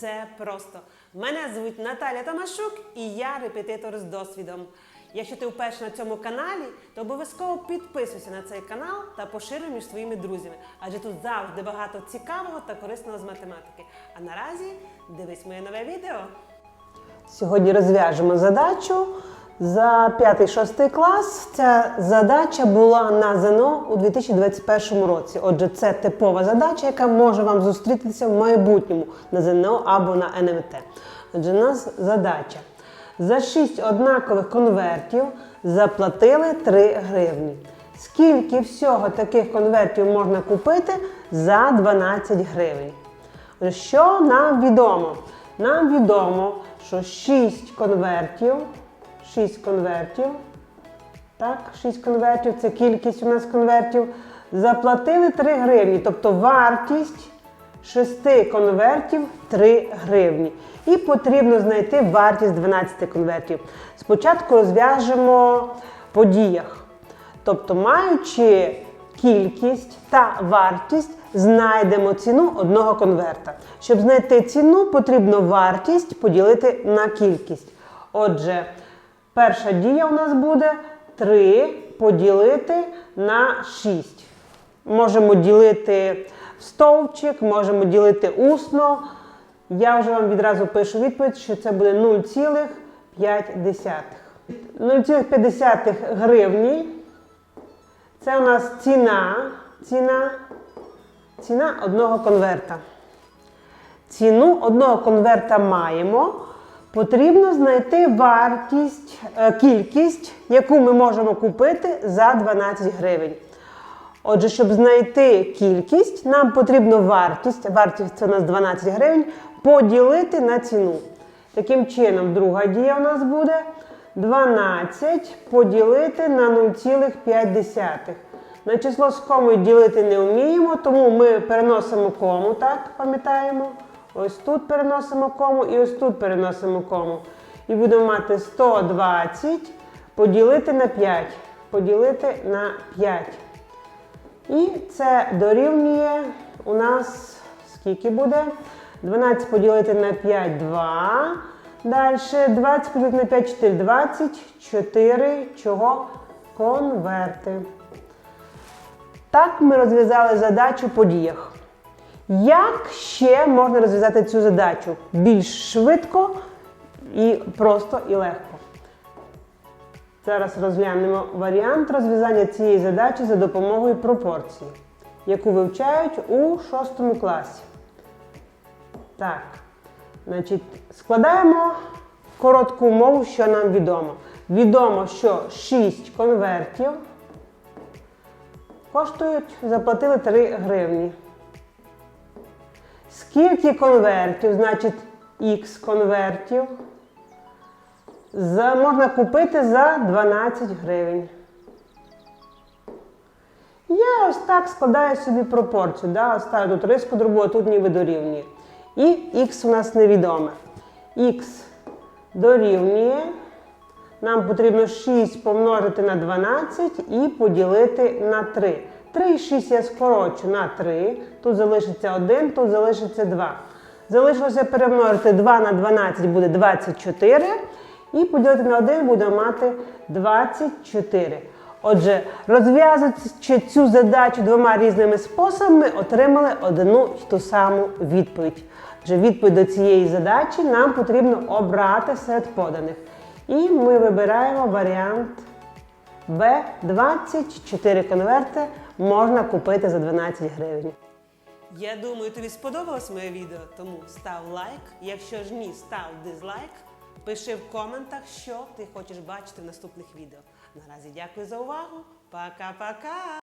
це просто. Мене звуть Наталя Тамашук і я репетитор з досвідом. Якщо ти вперше на цьому каналі, то обов'язково підписуйся на цей канал та поширюй між своїми друзями, адже тут завжди багато цікавого та корисного з математики. А наразі дивись моє нове відео. Сьогодні розв'яжемо задачу за 5-6 клас. Ця задача була на ЗНО у 2021 році. Отже, це типова задача, яка може вам зустрітися в майбутньому на ЗНО або на НМТ. Отже, у нас задача. За 6 однакових конвертів заплатили 3 гривні. Скільки всього таких конвертів можна купити за 12 гривень? Що нам відомо? Нам відомо, що 6 конвертів, 6 конвертів, так, 6 конвертів, це кількість у нас конвертів, заплатили 3 гривні, тобто вартість 6 конвертів 3 гривні. І потрібно знайти вартість 12 конвертів. Спочатку розв'яжемо по діях. Тобто, маючи кількість та вартість, знайдемо ціну одного конверта. Щоб знайти ціну, потрібно вартість поділити на кількість. Отже, перша дія у нас буде 3 поділити на 6. Можемо ділити в стовпчик, можемо ділити усно. Я вже вам відразу пишу відповідь, що це буде 0,5. 0,5 гривні. Це у нас ціна, ціна, ціна одного конверта. Ціну одного конверта маємо. Потрібно знайти вартість, е, кількість, яку ми можемо купити за 12 гривень. Отже, щоб знайти кількість, нам потрібно вартість, вартість це у нас 12 гривень, поділити на ціну. Таким чином, друга дія у нас буде 12 поділити на 0,5. На число з комою ділити не вміємо, тому ми переносимо кому, так, пам'ятаємо? Ось тут переносимо кому і ось тут переносимо кому. І будемо мати 120 поділити на 5. Поділити на 5. І це дорівнює у нас скільки буде? 12 поділити на 5 2. Далі 20 поділити на 5 4. 24 чого? Конверти. Так ми розв'язали задачу по діях. Як ще можна розв'язати цю задачу? Більш швидко і просто і легко. Зараз розглянемо варіант розв'язання цієї задачі за допомогою пропорції, яку вивчають у 6 класі. Так, значить, складаємо коротку умову, що нам відомо. Відомо, що 6 конвертів коштують, заплатили 3 гривні. Скільки конвертів, значить х конвертів, за, можна купити за 12 гривень. Я ось так складаю собі пропорцію. Да? Ставлю тут риску другу, а тут ніби дорівнює. І х у нас невідоме. Х дорівнює. Нам потрібно 6 помножити на 12 і поділити на 3. 3 6 я скорочу на 3. Тут залишиться 1, тут залишиться 2. Залишилося перемножити 2 на 12 буде 24. І поділити на 1 будемо мати 24. Отже, розв'язуючи цю задачу двома різними способами, отримали одну й ту саму відповідь. Отже, відповідь до цієї задачі нам потрібно обрати серед поданих. І ми вибираємо варіант Б. 24 конверти можна купити за 12 гривень. Я думаю, тобі сподобалось моє відео, тому став лайк. Якщо ж ні, став дизлайк. Пиши в коментах, що ти хочеш бачити в наступних відео. Наразі дякую за увагу. Пока-пока!